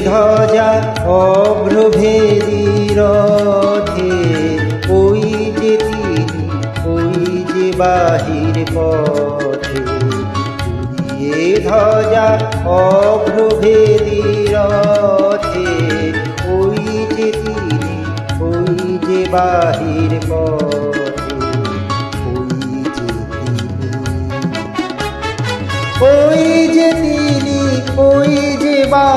ধ্বজা অভ্রভেদী ওই যে তিনি ওই যে বাহির পথে। এ ধ্বজা অভ্রভেদী ওই যে তিনি ওই যে বাহির পথে।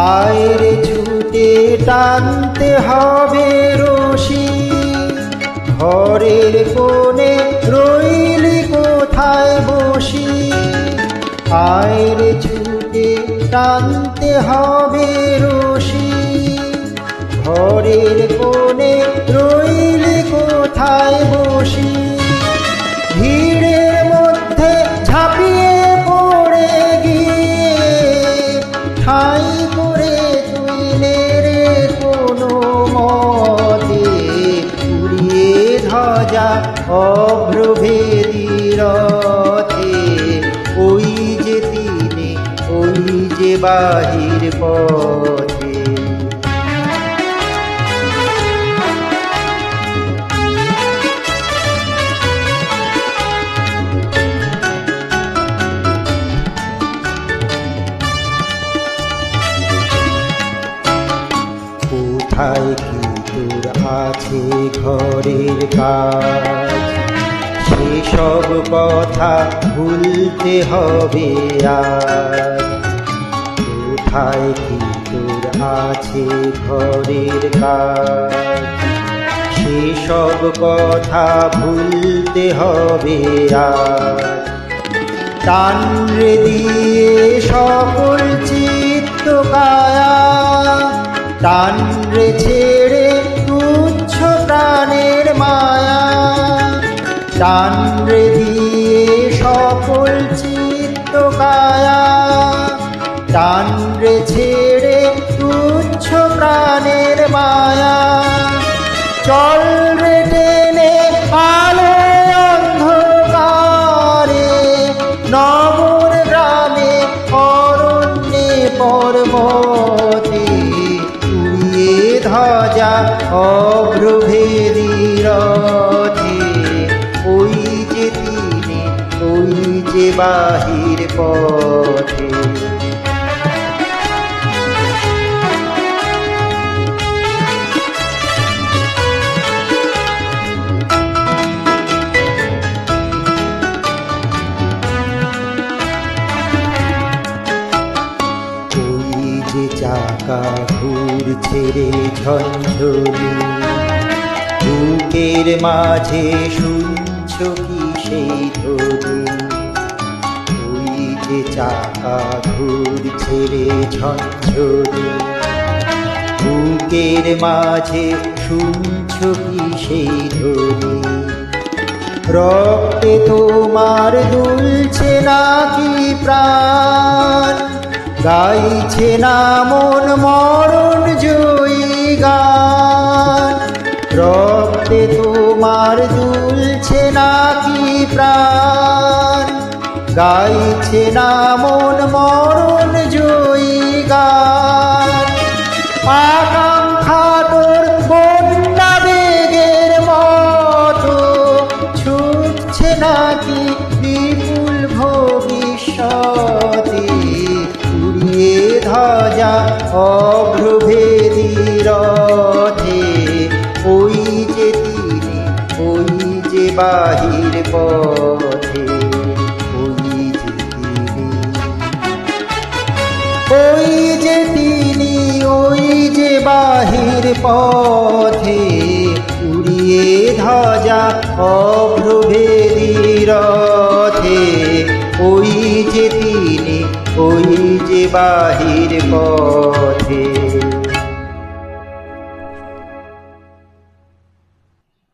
আয়ের ছুটে টানতে হবে রশি। ঘরের কোণে রইলি কোথায় বসি? আয়ের ছুটে টানতে হবে রশি। ঘরের অভ্রভেদী ওই যে তিনি ওই যে বাহির পথে। ঘরের কাজ। সেসব কথা ভুলতে হবে আজ কোথায় কি তোর আছে ঘরের কাজ? সেসব কথা ভুলতে হবে টান রে দিয়ে সকল টান রে দিয়ে সকল চিত্ত কায়া। টান রে ছেড়ে তুচ্ছ প্রাণের মায়া। চল রে টেনে আলো অন্ধকারে, নগর গ্রামে অরণ্যে পর্বতে উড়িয়ে ধ্বজা অভ্রভেদী যে বাহির পথে। যে চাকা ঝঞ্ঝলি বুকের মাঝে শুনছ কি সেই ধ্বনি যে চাকা ঘুরছে রে ঝঞ্ঝলি বুকের মাঝে শুনছ কি সেই ধ্বনি? রক্তে তোমার দুলছে নাকি প্রাণ? গাইছে না মন মরণ জয়ী গান? রক্তে তোমার দুলছে নাকি প্রাণ? গাইছে না মন মরণ জয়ী গান। আকাঙ্ক্ষা তোর বন্যা বেগের মতো ছুটছে নাকি বিপুল ভবিষ্যতে উড়িয়ে ধ্বজা অভ্রভেদী ওই যে তিনি ওই যে বাহির পথে। পথে উড়িয়ে ধ্বজা অভ্রভেদী রথে ওই যে তিনি ওই যে বাহির পথে।